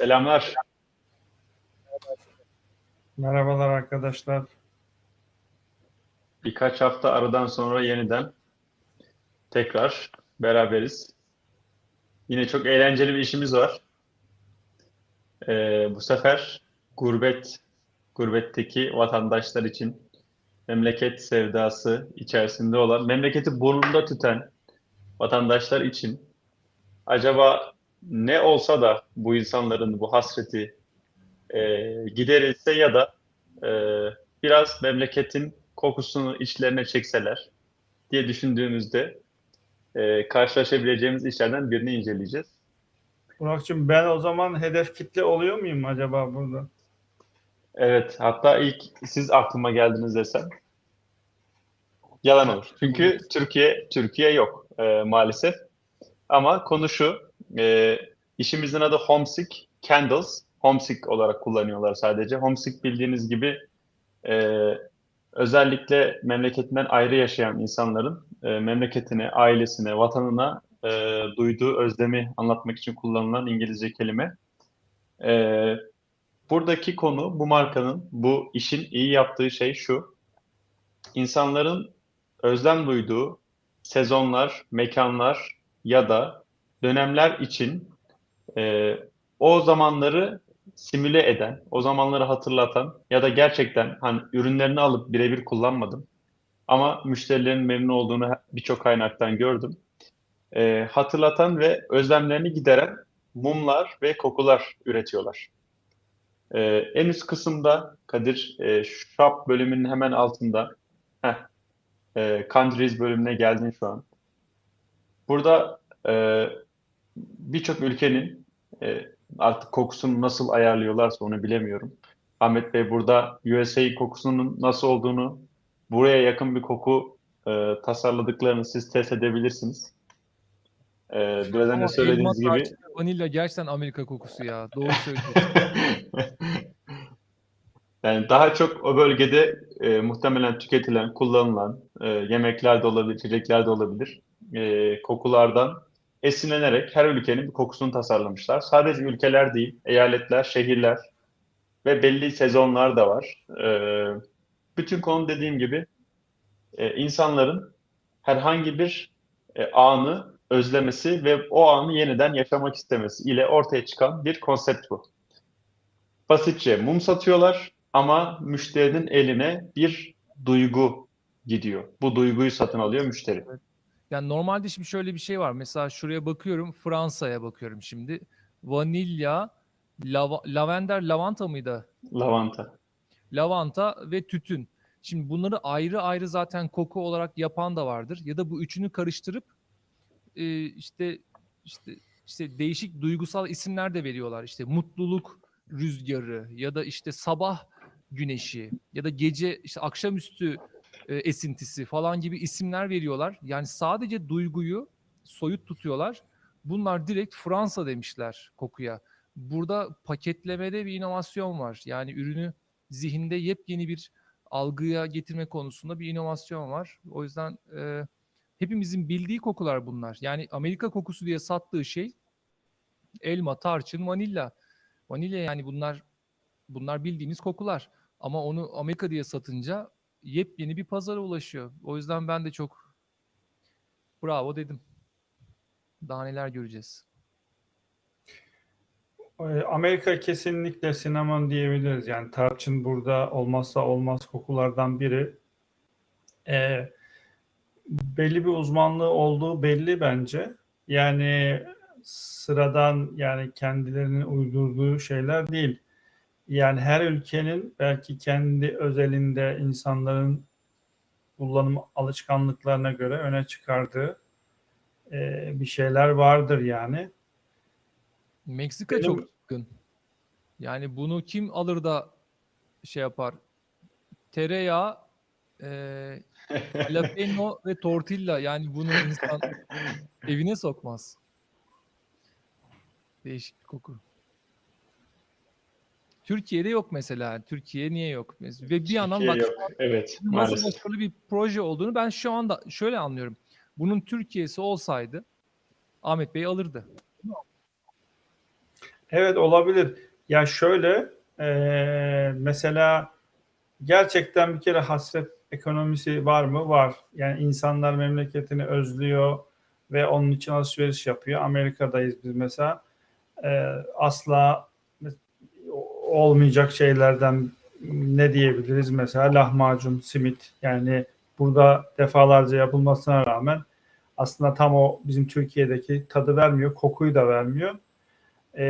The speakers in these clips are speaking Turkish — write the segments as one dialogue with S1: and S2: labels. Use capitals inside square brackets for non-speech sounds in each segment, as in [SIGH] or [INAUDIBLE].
S1: Selamlar.
S2: Merhabalar arkadaşlar.
S1: Birkaç hafta aradan sonra yeniden tekrar beraberiz. Yine çok eğlenceli bir işimiz var. Ee, bu sefer gurbet, gurbetteki vatandaşlar için memleket sevdası içerisinde olan, memleketi burnunda tüten vatandaşlar için acaba ne olsa da bu insanların bu hasreti e, giderilse ya da e, biraz memleketin kokusunu içlerine çekseler diye düşündüğümüzde e, karşılaşabileceğimiz işlerden birini inceleyeceğiz.
S2: Burak'cığım ben o zaman hedef kitle oluyor muyum acaba burada?
S1: Evet, hatta ilk siz aklıma geldiniz desem yalan olur. Çünkü Türkiye Türkiye yok e, maalesef. Ama konu şu, e, işimizin adı Homesick Candles. Homesick olarak kullanıyorlar sadece. Homesick bildiğiniz gibi e, özellikle memleketinden ayrı yaşayan insanların e, memleketine, ailesine, vatanına e, duyduğu özlemi anlatmak için kullanılan İngilizce kelime. E, buradaki konu bu markanın, bu işin iyi yaptığı şey şu. İnsanların özlem duyduğu sezonlar, mekanlar ya da dönemler için e, o zamanları simüle eden, o zamanları hatırlatan ya da gerçekten hani ürünlerini alıp birebir kullanmadım ama müşterilerin memnun olduğunu birçok kaynaktan gördüm. E, hatırlatan ve özlemlerini gideren mumlar ve kokular üretiyorlar. E, en üst kısımda Kadir, e, shop bölümünün hemen altında heh, e, countries bölümüne geldin şu an. Burada e, birçok ülkenin e, artık kokusunu nasıl ayarlıyorlarsa onu bilemiyorum. Ahmet Bey burada USA kokusunun nasıl olduğunu, buraya yakın bir koku e, tasarladıklarını siz test edebilirsiniz. E, biraz önce söylediğiniz gibi
S3: tarçın vanilya gerçekten Amerika kokusu ya. Doğru söylüyorsun. [LAUGHS]
S1: Yani daha çok o bölgede e, muhtemelen tüketilen, kullanılan e, yemekler de olabilir, içecekler de olabilir. E, kokulardan esinlenerek her ülkenin bir kokusunu tasarlamışlar. Sadece ülkeler değil, eyaletler, şehirler ve belli sezonlar da var. E, bütün konu dediğim gibi e, insanların herhangi bir e, anı özlemesi ve o anı yeniden yaşamak istemesi ile ortaya çıkan bir konsept bu. Basitçe mum satıyorlar ama müşterinin eline bir duygu gidiyor. Bu duyguyu satın alıyor müşteri.
S3: Yani normalde şimdi şöyle bir şey var. Mesela şuraya bakıyorum. Fransa'ya bakıyorum şimdi. Vanilya, lava- lavender, lavanta mıydı?
S1: Lavanta.
S3: Lavanta ve tütün. Şimdi bunları ayrı ayrı zaten koku olarak yapan da vardır. Ya da bu üçünü karıştırıp e, işte işte işte değişik duygusal isimler de veriyorlar. İşte mutluluk rüzgarı ya da işte sabah güneşi ya da gece işte akşamüstü e, esintisi falan gibi isimler veriyorlar. Yani sadece duyguyu soyut tutuyorlar. Bunlar direkt Fransa demişler kokuya. Burada paketlemede bir inovasyon var. Yani ürünü zihinde yepyeni bir algıya getirme konusunda bir inovasyon var. O yüzden e, hepimizin bildiği kokular bunlar. Yani Amerika kokusu diye sattığı şey elma, tarçın, vanilya. Vanilya yani bunlar bunlar bildiğimiz kokular. Ama onu Amerika diye satınca yepyeni bir pazara ulaşıyor. O yüzden ben de çok bravo dedim. Daha neler göreceğiz.
S2: Ee, Amerika kesinlikle sinemon diyebiliriz. Yani tarçın burada olmazsa olmaz kokulardan biri. Ee, belli bir uzmanlığı olduğu belli bence. Yani sıradan yani kendilerinin uydurduğu şeyler değil. Yani her ülkenin belki kendi özelinde insanların kullanım alışkanlıklarına göre öne çıkardığı e, bir şeyler vardır yani.
S3: Meksika
S2: Benim-
S3: çok yaygın. Yani bunu kim alır da şey yapar? Tereyağı, eee [LAUGHS] jalapeno ve tortilla yani bunu insan [LAUGHS] evine sokmaz. Değişik bir koku. Türkiye'de yok mesela. Türkiye niye yok? Ve bir yandan bak
S1: yok. Evet
S3: nasıl
S1: maalesef.
S3: başarılı bir proje olduğunu ben şu anda şöyle anlıyorum. Bunun Türkiye'si olsaydı Ahmet Bey alırdı.
S2: Evet olabilir. Ya şöyle eee, mesela gerçekten bir kere hasret ekonomisi var mı? Var. Yani insanlar memleketini özlüyor ve onun için alışveriş yapıyor. Amerika'dayız biz mesela. Eee, asla olmayacak şeylerden ne diyebiliriz? Mesela lahmacun, simit. Yani burada defalarca yapılmasına rağmen aslında tam o bizim Türkiye'deki tadı vermiyor, kokuyu da vermiyor. Ee,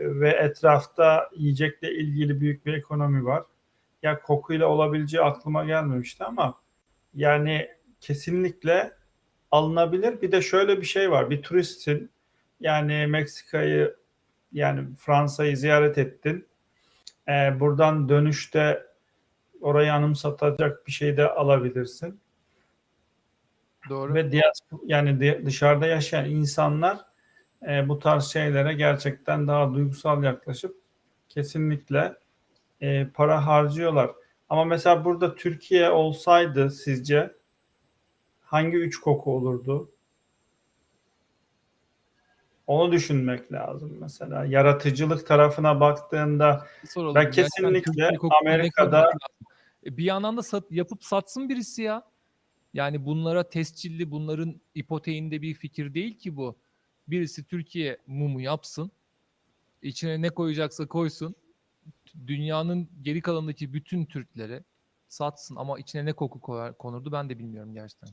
S2: ve etrafta yiyecekle ilgili büyük bir ekonomi var. Ya kokuyla olabileceği aklıma gelmemişti ama yani kesinlikle alınabilir. Bir de şöyle bir şey var. Bir turistsin yani Meksika'yı yani Fransa'yı ziyaret ettin. Ee, buradan dönüşte orayı anımsatacak bir şey de alabilirsin.
S3: Doğru.
S2: Ve diğer yani dışarıda yaşayan insanlar e, bu tarz şeylere gerçekten daha duygusal yaklaşıp kesinlikle e, para harcıyorlar. Ama mesela burada Türkiye olsaydı sizce hangi üç koku olurdu? Onu düşünmek lazım mesela. Yaratıcılık tarafına baktığında
S3: soralım.
S2: Ben kesinlikle Amerika'da-?
S3: E, bir yandan da sat, yapıp satsın birisi ya. Yani bunlara tescilli, bunların ipoteğinde bir fikir değil ki bu. Birisi Türkiye mumu yapsın. içine ne koyacaksa koysun. Dünyanın geri kalanındaki bütün Türklere satsın ama içine ne koku koyar, konurdu ben de bilmiyorum gerçekten.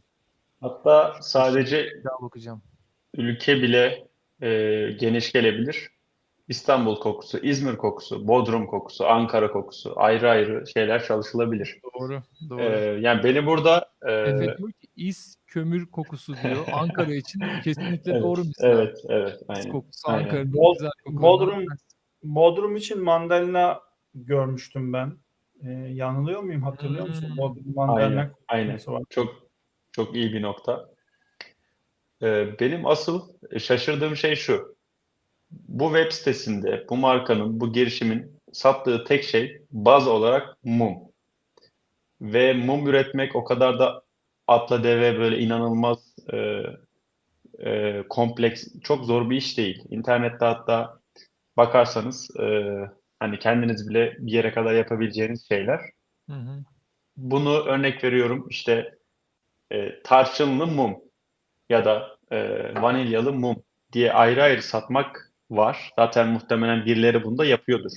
S1: Hatta sadece
S3: Bir daha bakacağım.
S1: ülke bile e, geniş gelebilir. İstanbul kokusu, İzmir kokusu, Bodrum kokusu, Ankara kokusu ayrı ayrı şeyler çalışılabilir.
S3: Doğru. Doğru.
S1: E, yani beni burada e,
S3: Efe diyor ki is kömür kokusu diyor. [LAUGHS] Ankara için kesinlikle
S1: evet,
S3: doğru misal.
S1: evet, evet,
S3: Is
S1: aynen.
S3: kokusu
S1: aynen.
S3: Ankara'nın
S2: Bod-
S3: güzel kokularından
S2: Bodrum-. Bodrum için mandalina görmüştüm ben. E, yanılıyor muyum? Hatırlıyor musun?
S3: Hmm.
S2: Bodrum mandalina
S1: Aynen, aynen.
S2: var.
S1: Çok çok iyi bir nokta. Ee, benim asıl şaşırdığım şey şu. Bu web sitesinde bu markanın, bu girişimin sattığı tek şey baz olarak mum. Ve mum üretmek o kadar da atla deve böyle inanılmaz e, e, kompleks, çok zor bir iş değil. İnternette hatta bakarsanız e, hani kendiniz bile bir yere kadar yapabileceğiniz şeyler.
S3: Hı hı.
S1: Bunu örnek veriyorum işte e, tarçınlı mum ya da e, vanilyalı mum diye ayrı ayrı satmak var. Zaten muhtemelen birileri bunu da yapıyordur.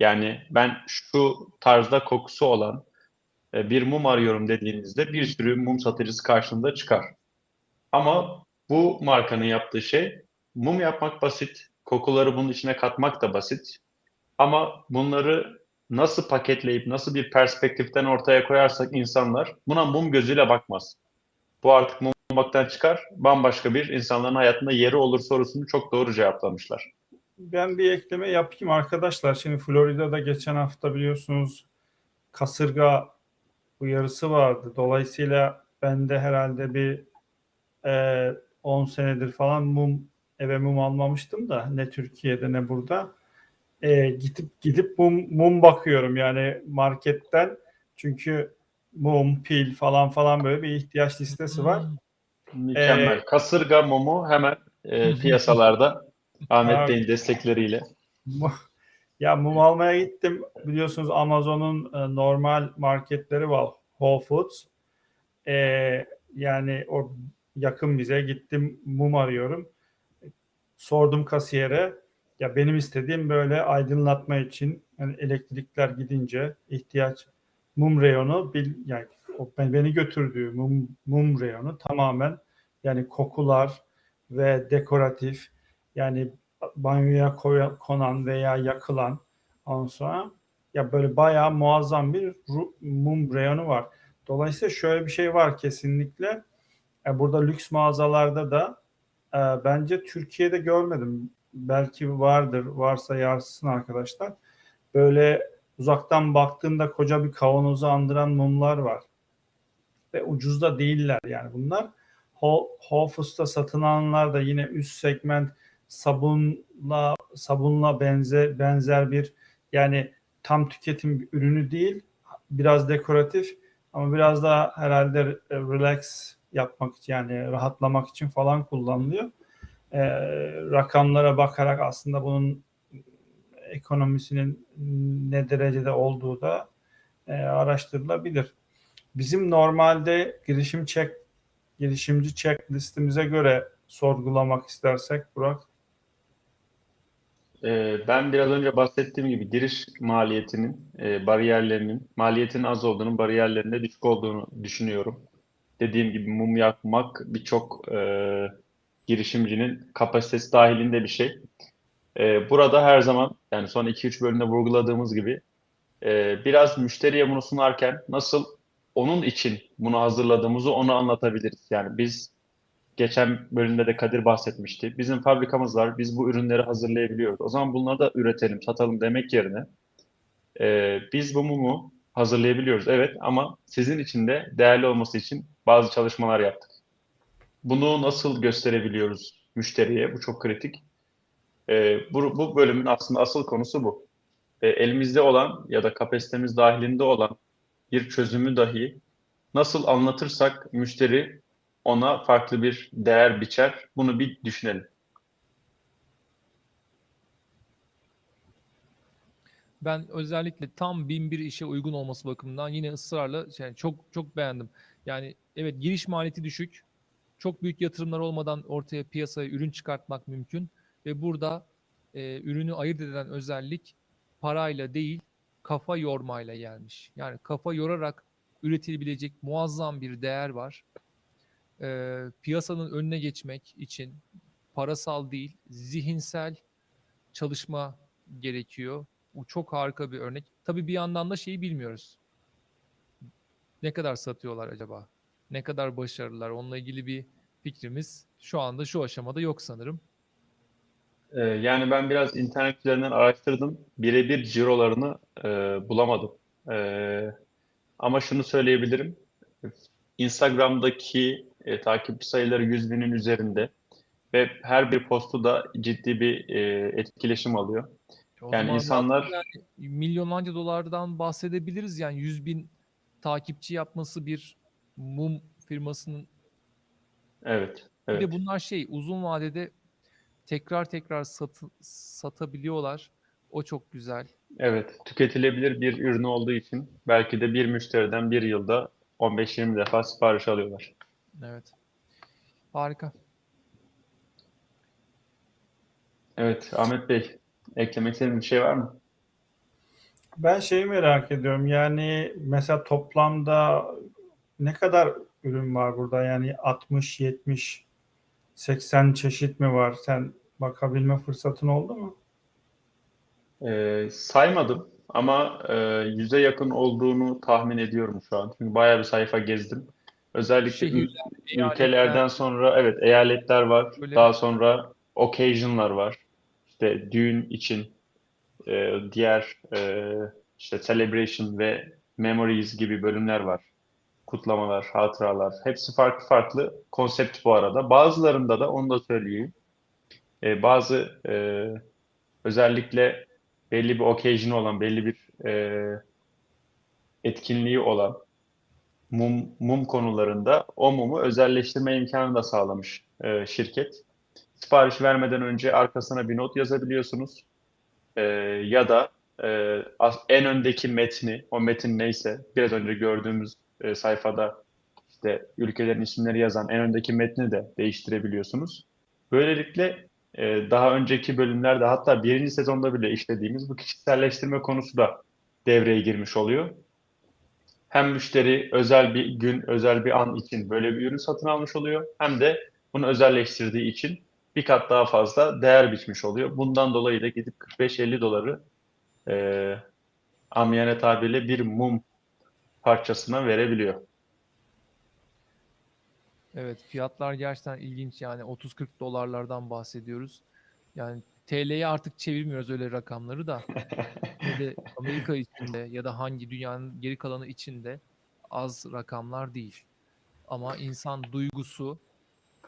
S1: Yani ben şu tarzda kokusu olan e, bir mum arıyorum dediğinizde bir sürü mum satıcısı karşınıza çıkar. Ama bu markanın yaptığı şey mum yapmak basit, kokuları bunun içine katmak da basit. Ama bunları nasıl paketleyip nasıl bir perspektiften ortaya koyarsak insanlar buna mum gözüyle bakmaz. Bu artık mum olmaktan çıkar, bambaşka bir insanların hayatında yeri olur sorusunu çok doğru cevaplamışlar.
S2: Ben bir ekleme yapayım arkadaşlar. Şimdi Florida'da geçen hafta biliyorsunuz kasırga uyarısı vardı. Dolayısıyla ben de herhalde bir e, 10 senedir falan mum eve mum almamıştım da ne Türkiye'de ne burada. E, gidip gidip mum, mum bakıyorum yani marketten. Çünkü mum, pil falan falan böyle bir ihtiyaç listesi var.
S1: Mükemmel.
S2: Ee,
S1: Kasırga mumu hemen e, [LAUGHS] piyasalarda Ahmet. Bey'in destekleriyle.
S2: Ya mum almaya gittim. Biliyorsunuz Amazon'un e, normal marketleri var. Whole Foods. E, yani o yakın bize gittim mum arıyorum. Sordum kasiyere. Ya benim istediğim böyle aydınlatma için yani elektrikler gidince ihtiyaç mum reyonu bil, yani o ben- beni götürdüğü mum, mum reyonu tamamen yani kokular ve dekoratif yani banyoya koya- konan veya yakılan ondan sonra ya böyle bayağı muazzam bir mum reyonu var. Dolayısıyla şöyle bir şey var kesinlikle. E, burada lüks mağazalarda da e, bence Türkiye'de görmedim. Belki vardır. Varsa yarsın arkadaşlar. böyle uzaktan baktığında koca bir kavanozu andıran mumlar var. Ve ucuz da değiller yani bunlar. Foods'ta satın alanlar da yine üst segment sabunla sabunla benzer benzer bir yani tam tüketim ürünü değil. Biraz dekoratif ama biraz daha herhalde relax yapmak yani rahatlamak için falan kullanılıyor. Ee, rakamlara bakarak aslında bunun ekonomisinin ne derecede olduğu da e, araştırılabilir. Bizim normalde girişim check girişimci checklistimize göre sorgulamak istersek Burak
S1: Ee, ben biraz önce bahsettiğim gibi giriş maliyetinin, e, bariyerlerinin, maliyetin az olduğunun, bariyerlerinin de düşük olduğunu düşünüyorum. Dediğim gibi mum yakmak birçok e, girişimcinin kapasitesi dahilinde bir şey. E, burada her zaman yani son 2-3 bölümde vurguladığımız gibi e, biraz müşteriye bunu sunarken nasıl onun için bunu hazırladığımızı onu anlatabiliriz. Yani biz geçen bölümde de Kadir bahsetmişti. Bizim fabrikamız var. Biz bu ürünleri hazırlayabiliyoruz. O zaman bunları da üretelim, satalım demek yerine e, biz bu mumu hazırlayabiliyoruz. Evet ama sizin için de değerli olması için bazı çalışmalar yaptık. Bunu nasıl gösterebiliyoruz müşteriye? Bu çok kritik. E, bu, bu bölümün aslında asıl konusu bu. E, elimizde olan ya da kapasitemiz dahilinde olan bir çözümü dahi nasıl anlatırsak müşteri ona farklı bir değer biçer. Bunu bir düşünelim.
S3: Ben özellikle tam bin bir işe uygun olması bakımından yine ısrarla yani çok çok beğendim. Yani evet giriş maliyeti düşük. Çok büyük yatırımlar olmadan ortaya piyasaya ürün çıkartmak mümkün ve burada e, ürünü ayırt eden özellik parayla değil kafa yormayla gelmiş. Yani kafa yorarak üretilebilecek muazzam bir değer var. E, piyasanın önüne geçmek için parasal değil zihinsel çalışma gerekiyor. Bu çok harika bir örnek. Tabii bir yandan da şeyi bilmiyoruz. Ne kadar satıyorlar acaba? Ne kadar başarılılar? Onunla ilgili bir fikrimiz şu anda şu aşamada yok sanırım.
S1: Ee, yani ben biraz internet üzerinden araştırdım. Birebir cirolarını e, bulamadım. Ee, ama şunu söyleyebilirim. Instagram'daki e, takipçi sayıları 100 binin üzerinde ve her bir postu da ciddi bir e, etkileşim alıyor.
S3: O
S1: Yani insanlar-
S3: yani milyonlarca dolardan bahsedebiliriz. Yani 100 bin takipçi yapması bir mum firmasının
S1: Evet,
S3: Bir
S1: evet.
S3: de bunlar şey uzun vadede tekrar tekrar satı, satabiliyorlar. O çok güzel.
S1: Evet, tüketilebilir bir ürün olduğu için belki de bir müşteriden bir yılda 15-20 defa sipariş alıyorlar.
S3: Evet. Harika.
S1: Evet, Ahmet Bey, eklemek istediğiniz bir şey var mı?
S2: Ben şeyi merak ediyorum. Yani mesela toplamda ne kadar ürün var burada? Yani 60, 70, 80 çeşit mi var? Sen bakabilme fırsatın oldu mu?
S1: Ee, saymadım ama e, yüze yakın olduğunu tahmin ediyorum şu an. Çünkü bayağı bir sayfa gezdim. Özellikle
S3: Şehirler, eyaletler,
S1: ülkelerden sonra evet eyaletler var.
S3: Böyle-
S1: Daha sonra occasion'lar var. İşte düğün için e, diğer e, işte celebration ve memories gibi bölümler var. Kutlamalar, hatıralar. Hepsi farklı farklı konsept bu arada. Bazılarında da onu da söyleyeyim. E, bazı e, özellikle belli bir occasion olan, belli bir e, etkinliği olan mum, mum konularında o mumu özelleştirme imkanı da sağlamış e, şirket. Sipariş vermeden önce arkasına bir not yazabiliyorsunuz. E, ya da e, en öndeki metni, o metin neyse, biraz önce gördüğümüz e, sayfada işte ülkelerin isimleri yazan en öndeki metni de değiştirebiliyorsunuz. Böylelikle e, daha önceki bölümlerde hatta birinci sezonda bile işlediğimiz bu kişiselleştirme konusu da devreye girmiş oluyor. Hem müşteri özel bir gün, özel bir an için böyle bir ürün satın almış oluyor. Hem de bunu özelleştirdiği için bir kat daha fazla değer biçmiş oluyor. Bundan dolayı da gidip 45-50 doları e, amiyane tabirle bir mum parçasına verebiliyor.
S3: Evet fiyatlar gerçekten ilginç yani 30-40 dolarlardan bahsediyoruz. Yani TL'ye artık çevirmiyoruz öyle rakamları [LAUGHS] da. Amerika içinde ya da hangi dünyanın geri kalanı içinde az rakamlar değil. Ama insan duygusu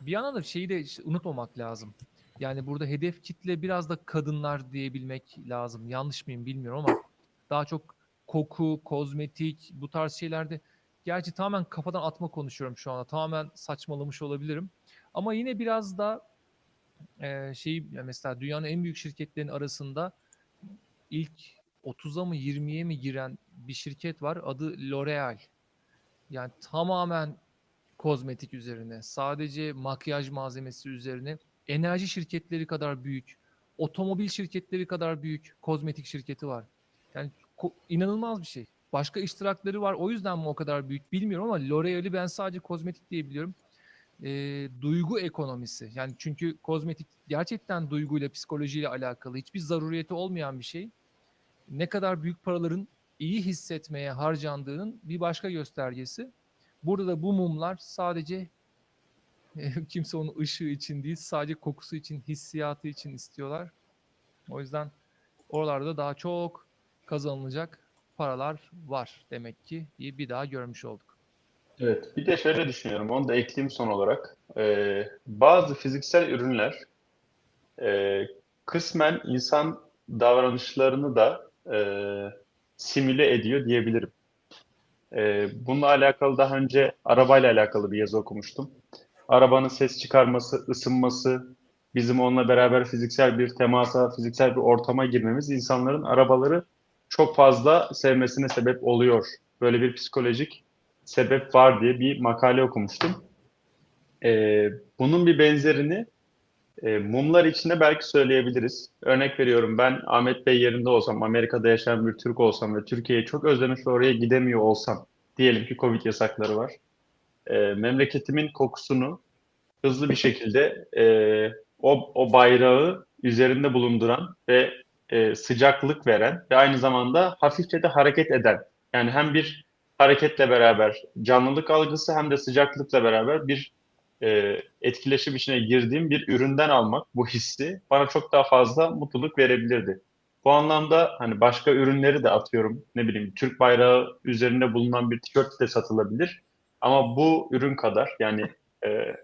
S3: bir yana da şeyi de işte unutmamak lazım. Yani burada hedef kitle biraz da kadınlar diyebilmek lazım. Yanlış mıyım bilmiyorum ama daha çok koku, kozmetik bu tarz şeylerde gerçi tamamen kafadan atma konuşuyorum şu anda. Tamamen saçmalamış olabilirim. Ama yine biraz da eee şey mesela dünyanın en büyük şirketlerinin arasında ilk 30'a mı 20'ye mi giren bir şirket var. Adı L'Oreal. Yani tamamen kozmetik üzerine, sadece makyaj malzemesi üzerine enerji şirketleri kadar büyük, otomobil şirketleri kadar büyük kozmetik şirketi var. Yani inanılmaz bir şey. Başka iştirakları var. O yüzden mi o kadar büyük bilmiyorum ama L'Oreal'i ben sadece kozmetik diye biliyorum. Ee, duygu ekonomisi. Yani çünkü kozmetik gerçekten duyguyla, psikolojiyle alakalı. Hiçbir zaruriyeti olmayan bir şey. Ne kadar büyük paraların iyi hissetmeye harcandığının bir başka göstergesi. Burada da bu mumlar sadece [LAUGHS] kimse onun ışığı için değil, sadece kokusu için, hissiyatı için istiyorlar. O yüzden oralarda daha çok kazanılacak paralar var demek ki diye bir daha görmüş olduk.
S1: Evet, bir de şöyle düşünüyorum, onu da ekleyeyim son olarak. Ee, bazı fiziksel ürünler e, kısmen insan davranışlarını da e, simüle ediyor diyebilirim. E, bununla alakalı daha önce arabayla alakalı bir yazı okumuştum. Arabanın ses çıkarması, ısınması, bizim onunla beraber fiziksel bir temasa, fiziksel bir ortama girmemiz insanların arabaları çok fazla sevmesine sebep oluyor. Böyle bir psikolojik sebep var diye bir makale okumuştum. Ee, bunun bir benzerini e, mumlar içinde belki söyleyebiliriz. Örnek veriyorum ben Ahmet Bey yerinde olsam, Amerika'da yaşayan bir Türk olsam ve Türkiye'yi çok özlemiş ve oraya gidemiyor olsam, diyelim ki Covid yasakları var. E, memleketimin kokusunu hızlı bir şekilde e, o, o bayrağı üzerinde bulunduran ve e, sıcaklık veren ve aynı zamanda hafifçe de hareket eden, yani hem bir hareketle beraber canlılık algısı hem de sıcaklıkla beraber bir e, etkileşim içine girdiğim bir üründen almak bu hissi bana çok daha fazla mutluluk verebilirdi. Bu anlamda hani başka ürünleri de atıyorum ne bileyim Türk bayrağı üzerinde bulunan bir tişört de satılabilir. Ama bu ürün kadar yani e,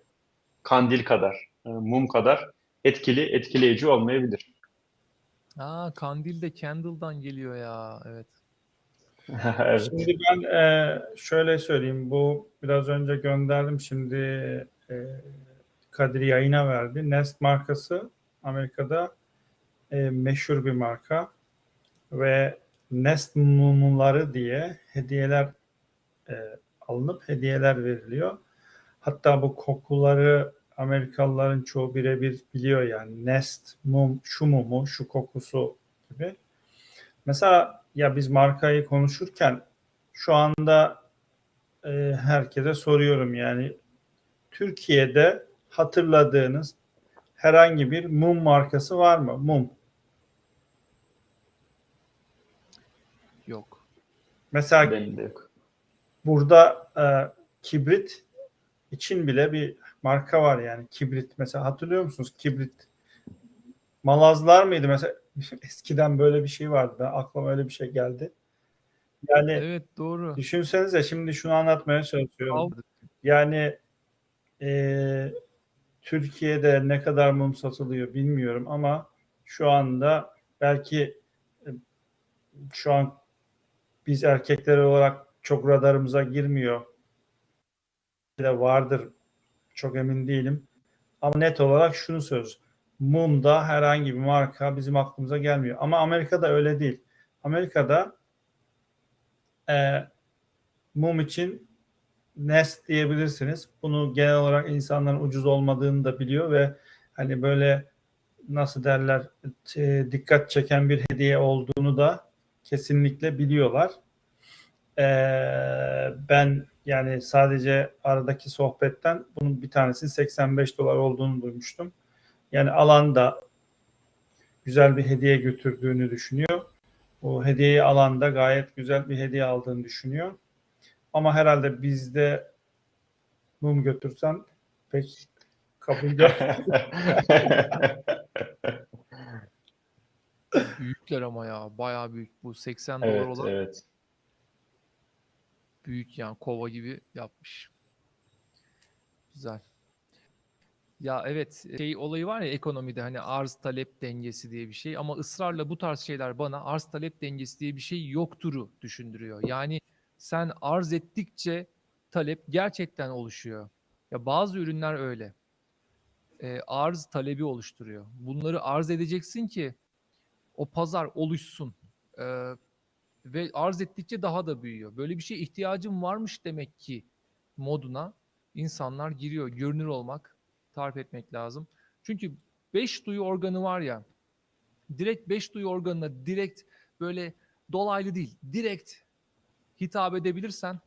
S1: kandil kadar, e, mum kadar etkili, etkileyici olmayabilir.
S3: Aa kandil de candle'dan geliyor ya. Evet. [LAUGHS]
S1: evet.
S2: Şimdi ben e, şöyle söyleyeyim. Bu biraz önce gönderdim. Şimdi e, Kadir yayına verdi. Nest markası Amerika'da e, meşhur bir marka ve Nest mumları diye hediyeler e, alınıp hediyeler veriliyor. Hatta bu kokuları Amerikalıların çoğu birebir biliyor yani Nest mum, şu mumu, şu kokusu gibi. Mesela ya biz markayı konuşurken şu anda e, herkese soruyorum yani Türkiye'de hatırladığınız herhangi bir mum markası var mı? Mum.
S3: Yok.
S2: Mesela
S1: Benim de yok.
S2: burada e, kibrit için bile bir marka var yani kibrit. Mesela hatırlıyor musunuz kibrit? Malazlar mıydı mesela? [LAUGHS] Eskiden böyle bir şey vardı. Ben aklıma öyle bir şey geldi. Yani
S3: Evet doğru.
S2: düşünsenize şimdi şunu anlatmaya çalışıyorum.
S3: Al-
S2: Yani e, Türkiye'de ne kadar mum satılıyor bilmiyorum ama şu anda belki e, şu an biz erkekler olarak çok radarımıza girmiyor. de vardır çok emin değilim. Ama net olarak şunu söz. Mumda herhangi bir marka bizim aklımıza gelmiyor. Ama Amerika'da öyle değil. Amerika'da e, mum için Nest diyebilirsiniz. Bunu genel olarak insanların ucuz olmadığını da biliyor ve hani böyle nasıl derler e, dikkat çeken bir hediye olduğunu da kesinlikle biliyorlar. Ee, ben yani sadece aradaki sohbetten bunun bir tanesinin 85 dolar olduğunu duymuştum. Yani alan da güzel bir hediye götürdüğünü düşünüyor. O hediyeyi alan da gayet güzel bir hediye aldığını düşünüyor. Ama herhalde bizde mum götürsen pek kabul [LAUGHS] gör.
S3: Büyükler ama ya. Bayağı büyük. Bu 80 dolar
S1: Evet,
S3: olan
S1: evet.
S3: Büyük yani kova gibi yapmış. Güzel. Ya evet şey olayı var ya ekonomide hani arz talep dengesi diye bir şey ama ısrarla bu tarz şeyler bana arz talep dengesi diye bir şey yokturu düşündürüyor. Yani sen arz ettikçe talep gerçekten oluşuyor. Ya bazı ürünler öyle. Ee, arz talebi oluşturuyor. Bunları arz edeceksin ki o pazar oluşsun. Ee, ve arz ettikçe daha da büyüyor. Böyle bir şeye ihtiyacım varmış demek ki moduna insanlar giriyor. Görünür olmak, tarif etmek lazım. Çünkü beş duyu organı var ya, direkt beş duyu organına direkt böyle dolaylı değil, direkt hitap edebilirsen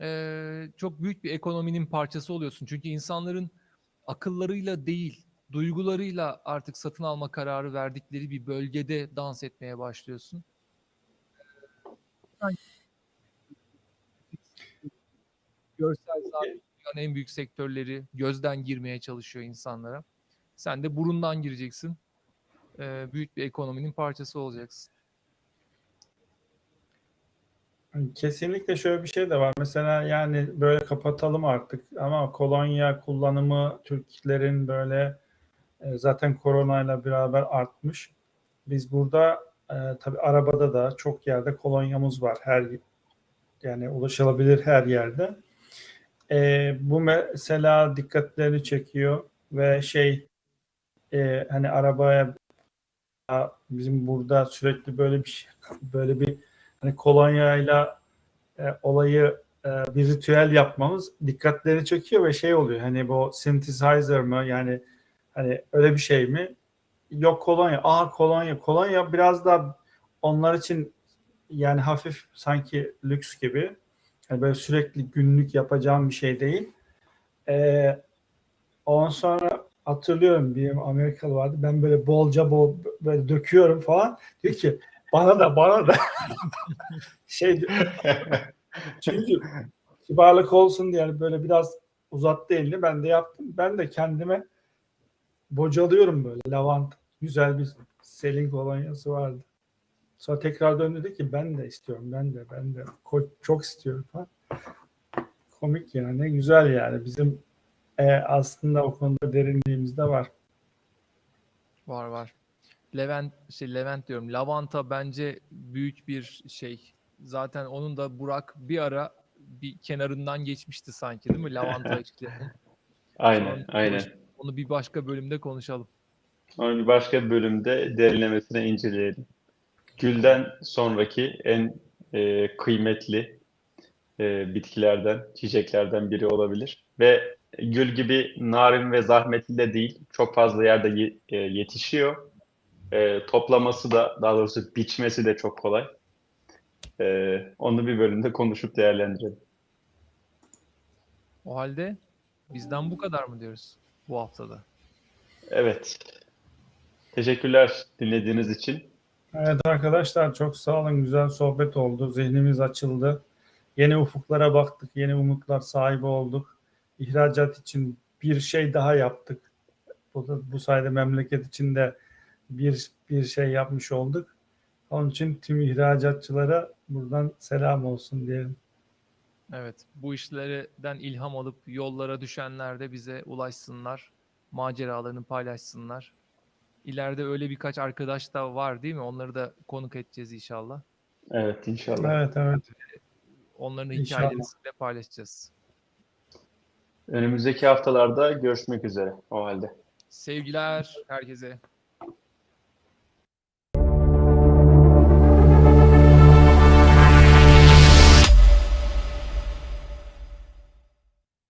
S3: eee, çok büyük bir ekonominin parçası oluyorsun. Çünkü insanların akıllarıyla değil, duygularıyla artık satın alma kararı verdikleri bir bölgede dans etmeye başlıyorsun. Görsel zaten dünyanın en büyük sektörleri gözden girmeye çalışıyor insanlara. Sen de burundan gireceksin. Ee, büyük bir ekonominin parçası olacaksın.
S2: Kesinlikle şöyle bir şey de var. Mesela yani böyle kapatalım artık ama kolonya kullanımı Türklerin böyle e, zaten koronayla beraber artmış. Biz burada e, tabii arabada da çok yerde kolonyamız var. Her yani ulaşılabilir her yerde. E, bu mesela dikkatlerini çekiyor ve şey e, hani arabaya bizim burada sürekli böyle bir şey, [LAUGHS] böyle bir hani kolonyayla e, olayı e, bir ritüel yapmamız dikkatleri çekiyor ve şey oluyor. Hani bu synthesizer mı? Yani hani öyle bir şey mi? Yok kolonya. Aa kolonya. Kolonya biraz da onlar için yani hafif sanki lüks gibi yani böyle sürekli günlük yapacağım bir şey değil. E, ondan sonra hatırlıyorum bir Amerikalı vardı. Ben böyle bolca bol böyle döküyorum falan. Diyor ki bana da bana da. [LAUGHS] Şey [LAUGHS] çünkü kibarlık olsun diye yani böyle biraz uzattı elini ben de yaptım. Ben de kendime bocalıyorum böyle. Lavant güzel bir selin kolonyası vardı. Sonra tekrar döndü dedi ki ben de istiyorum ben de ben de Ko- çok istiyorum falan. Komik yani ne güzel yani bizim e, aslında o konuda derinliğimiz de var.
S3: Var var. Levent şey Levent diyorum. Lavanta bence büyük bir şey. Zaten onun da Burak bir ara bir kenarından geçmişti sanki değil mi? Lavanta [LAUGHS] işlerinin.
S1: Aynen,
S3: Sonra
S1: aynen.
S3: Onu bir başka bölümde konuşalım.
S1: Onu bir başka bir bölümde derinlemesine inceleyelim. Gülden sonraki en e, kıymetli e, bitkilerden, çiçeklerden biri olabilir. Ve gül gibi narin ve zahmetli de değil. Çok fazla yerde ye- e, yetişiyor. E, toplaması da, daha doğrusu biçmesi de çok kolay. E, onu bir bölümde konuşup değerlendirelim.
S3: O halde bizden bu kadar mı diyoruz bu haftada?
S1: Evet. Teşekkürler dinlediğiniz için.
S2: Evet arkadaşlar çok sağ olun. Güzel sohbet oldu. Zihnimiz açıldı. Yeni ufuklara baktık. Yeni umutlar sahibi olduk. İhracat için bir şey daha yaptık. Bu, da, bu sayede memleket için de bir, bir şey yapmış olduk. Onun için tüm ihracatçılara buradan selam olsun diyelim.
S3: Evet, bu işlerden ilham alıp yollara düşenler de bize ulaşsınlar, maceralarını paylaşsınlar. İleride öyle birkaç arkadaş da var değil mi? Onları da konuk edeceğiz inşallah.
S1: Evet inşallah.
S2: Evet evet.
S3: Onların
S2: İnşallah.
S3: hikayelerini de paylaşacağız.
S1: Önümüzdeki haftalarda görüşmek üzere o halde.
S3: Sevgiler herkese.